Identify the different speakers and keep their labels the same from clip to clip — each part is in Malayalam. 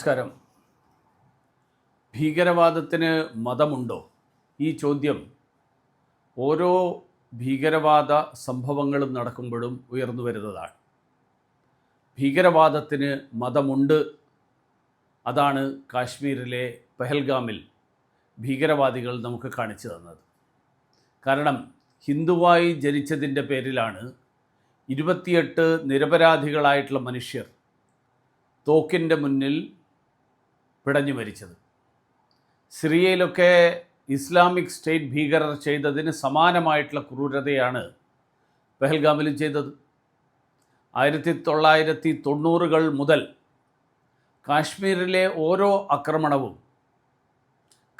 Speaker 1: നമസ്കാരം. ഭീകരവാദത്തിന് മതമുണ്ടോ? ഈ ചോദ്യം ഓരോ ഭീകരവാദ സംഭവങ്ങളും നടക്കുമ്പോഴും ഉയർന്നു വരുന്നതാണ്. ഭീകരവാദത്തിന് മതമുണ്ട്. അതാണ് കാശ്മീരിലെ പെഹൽഗാമിൽ ഭീകരവാദികൾ നമുക്ക് കാണിച്ചു തന്നത്. കാരണം ഹിന്ദുവായി ജനിച്ചതിന്റെ പേരിലാണ് ഇരുപത്തിയെട്ട് നിരപരാധികളായിട്ടുള്ള മനുഷ്യർ തോക്കിന്റെ മുന്നിൽ പിടഞ്ഞു മരിച്ചത്. സിറിയയിലൊക്കെ ഇസ്ലാമിക് സ്റ്റേറ്റ് ഭീകരർ ചെയ്തതിന് സമാനമായിട്ടുള്ള ക്രൂരതയാണ് പെഹൽഗാമിലും ചെയ്തത്. ആയിരത്തി തൊള്ളായിരത്തി തൊണ്ണൂറുകൾ മുതൽ കാശ്മീരിലെ ഓരോ ആക്രമണവും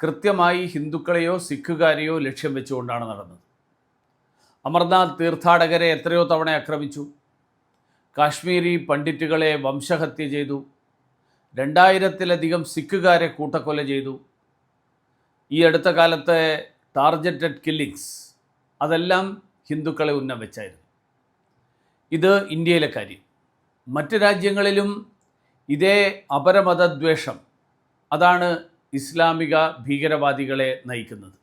Speaker 1: കൃത്യമായി ഹിന്ദുക്കളെയോ സിഖുകാരെയോ ലക്ഷ്യം വെച്ചുകൊണ്ടാണ് നടന്നത്. അമർനാഥ് തീർത്ഥാടകരെ എത്രയോ തവണ ആക്രമിച്ചു. കാശ്മീരി പണ്ഡിറ്റുകളെ വംശഹത്യ ചെയ്തു. രണ്ടായിരത്തിലധികം സിഖുകാരെ കൂട്ടക്കൊല ചെയ്തു. ഈ അടുത്ത കാലത്തെ ടാർജറ്റഡ് കില്ലിങ്സ് അതെല്ലാം ഹിന്ദുക്കളെ ഉന്നം വെച്ചായിരുന്നു. ഇത് ഇന്ത്യയിലെ കാര്യം. മറ്റ് രാജ്യങ്ങളിലും ഇതേ അപരമതദ്വേഷം അതാണ് ഇസ്ലാമിക ഭീകരവാദികളെ നയിക്കുന്നത്.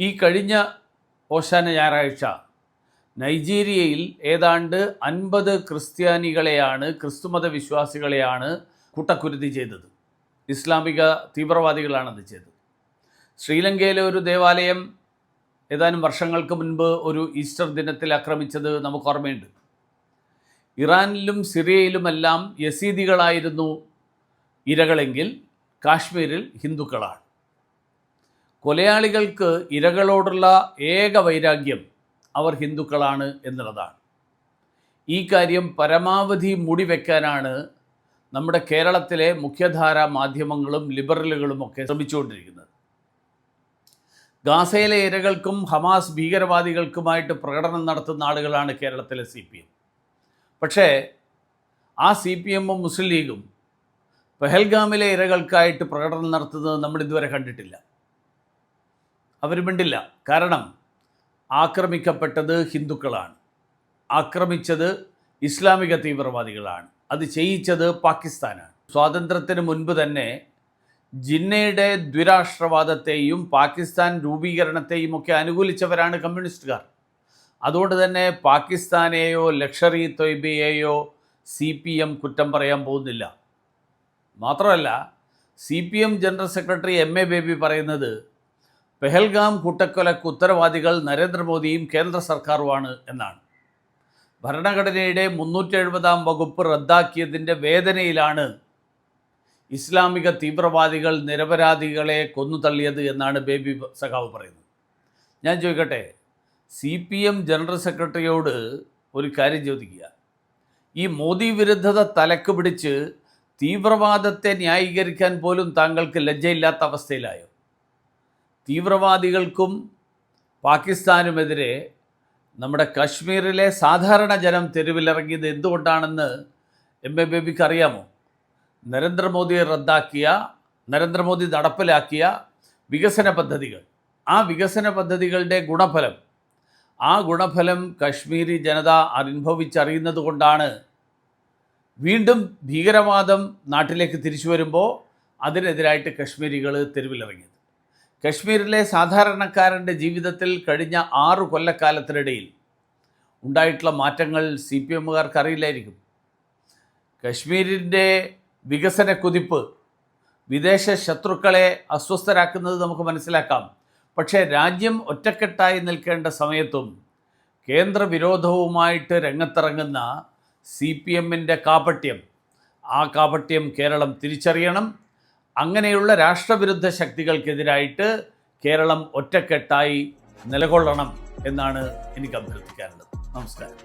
Speaker 1: ഈ കഴിഞ്ഞ ഓശാന ഞായറാഴ്ച നൈജീരിയയിൽ ഏതാണ്ട് അൻപത് ക്രിസ്ത്യാനികളെയാണ് ക്രിസ്തുമത വിശ്വാസികളെയാണ് കൂട്ടക്കുരുതി ചെയ്തത്. ഇസ്ലാമിക തീവ്രവാദികളാണത് ചെയ്തത്. ശ്രീലങ്കയിലെ ഒരു ദേവാലയം ഏതാനും വർഷങ്ങൾക്ക് മുൻപ് ഒരു ഈസ്റ്റർ ദിനത്തിൽ ആക്രമിച്ചത് നമുക്ക് ഓർമ്മയുണ്ട്. ഇറാനിലും സിറിയയിലുമെല്ലാം യസീദികളായിരുന്നു ഇരകളെങ്കിൽ കാശ്മീരിൽ ഹിന്ദുക്കളാണ്. കൊലയാളികൾക്ക് ഇരകളോടുള്ള ഏക വൈരാഗ്യം അവർ ഹിന്ദുക്കളാണ് എന്നുള്ളതാണ്. ഈ കാര്യം പരമാവധി മൂടിവെക്കാനാണ് നമ്മുടെ കേരളത്തിലെ മുഖ്യധാര മാധ്യമങ്ങളും ലിബറലുകളും ഒക്കെ ശ്രമിച്ചുകൊണ്ടിരിക്കുന്നത്. ഗാസയിലെ ഇരകൾക്കും ഹമാസ് ഭീകരവാദികൾക്കുമായിട്ട് പ്രകടനം നടത്തുന്ന ആളുകളാണ് കേരളത്തിലെ സി പി എം. പക്ഷേ ആ സി പി എമ്മും മുസ്ലിം ലീഗും പെഹൽഗാമിലെ ഇരകൾക്കായിട്ട് പ്രകടനം നടത്തുന്നത് നമ്മൾ ഇതുവരെ കണ്ടിട്ടില്ല. അവർ മിണ്ടില്ല. കാരണം ആക്രമിക്കപ്പെട്ടത് ഹിന്ദുക്കളാണ്. ആക്രമിച്ചത് ഇസ്ലാമിക തീവ്രവാദികളാണ്. അത് ചെയ്യിച്ചത് പാകിസ്ഥാനാണ്. സ്വാതന്ത്ര്യത്തിന് മുൻപ് തന്നെ ജിന്നയുടെ ദ്വിരാഷ്ട്രവാദത്തെയും പാകിസ്ഥാൻ രൂപീകരണത്തെയും ഒക്കെ അനുകൂലിച്ചവരാണ് കമ്മ്യൂണിസ്റ്റുകാർ. അതുകൊണ്ട് തന്നെ പാകിസ്ഥാനെയോ ലക്ഷറി തൊയ്ബയെയോ സി പി എം കുറ്റം പറയാൻ പോകുന്നില്ല. മാത്രമല്ല C P M general secretary M A Baby പറയുന്നത് പെഹൽഗാം കൂട്ടക്കൊലക്ക് ഉത്തരവാദികൾ നരേന്ദ്രമോദിയും കേന്ദ്ര സർക്കാരുമാണ് എന്നാണ്. ഭരണഘടനയുടെ മുന്നൂറ്റി എഴുപതാം വകുപ്പ് റദ്ദാക്കിയതിന്റെ വേദനയിലാണ് ഇസ്ലാമിക തീവ്രവാദികൾ നിരപരാധികളെ കൊന്നു തള്ളിയത് എന്നാണ് ബേബി സഖാവ് പറയുന്നത്. ഞാൻ ചോദിക്കട്ടെ സി പി എം ജനറൽ സെക്രട്ടറിയോട് ഒരു കാര്യം ചോദിക്കുക. ഈ മോദി വിരുദ്ധത തലക്ക് പിടിച്ച് തീവ്രവാദത്തെ ന്യായീകരിക്കാൻ പോലും താങ്കൾക്ക് ലജ്ജയില്ലാത്ത അവസ്ഥയിലായോ? തീവ്രവാദികൾക്കും പാകിസ്ഥാനുമെതിരെ നമ്മുടെ കാശ്മീരിലെ സാധാരണ ജനം തെരുവിലിറങ്ങിയത് എന്തുകൊണ്ടാണെന്ന് എം എ ബേബിക്ക് അറിയാമോ നരേന്ദ്രമോദി റദ്ദാക്കിയ നരേന്ദ്രമോദി നടപ്പിലാക്കിയ വികസന പദ്ധതികൾ. ആ വികസന പദ്ധതികളുടെ ഗുണഫലം ആ ഗുണഫലം കശ്മീരി ജനത അനുഭവിച്ചറിയുന്നത് കൊണ്ടാണ്. വീണ്ടും ഭീകരവാദം നാട്ടിലേക്ക് തിരിച്ചു വരുമ്പോൾ അതിനെതിരായിട്ട് കശ്മീരികൾ തെരുവിലിറങ്ങിയത്. കശ്മീരിലെ സാധാരണക്കാരന്റെ ജീവിതത്തിൽ കഴിഞ്ഞ ആറു കൊല്ലക്കാലത്തിനിടയിൽ ഉണ്ടായിട്ടുള്ള മാറ്റങ്ങൾ സി പി എമ്മുകാർക്ക് അറിയില്ലായിരിക്കും കശ്മീരിന്റെ വികസന കുതിപ്പ് വിദേശ ശത്രുക്കളെ അസ്വസ്ഥരാക്കുന്നത് നമുക്ക് മനസ്സിലാക്കാം. പക്ഷേ രാജ്യം ഒറ്റക്കെട്ടായി നിൽക്കേണ്ട സമയത്തും കേന്ദ്ര വിരോധവുമായിട്ട് രംഗത്തിറങ്ങുന്ന സി പി എമ്മിന്റെ കാപട്യം ആ കാപട്യം കേരളം തിരിച്ചറിയണം. അങ്ങനെയുള്ള രാഷ്ട്രവിരുദ്ധ ശക്തികൾക്കെതിരായിട്ട് കേരളം ഒറ്റക്കെട്ടായി നിലകൊള്ളണം എന്നാണ് എനിക്ക് അഭ്യർത്ഥിക്കാനുള്ളത്. നമസ്കാരം.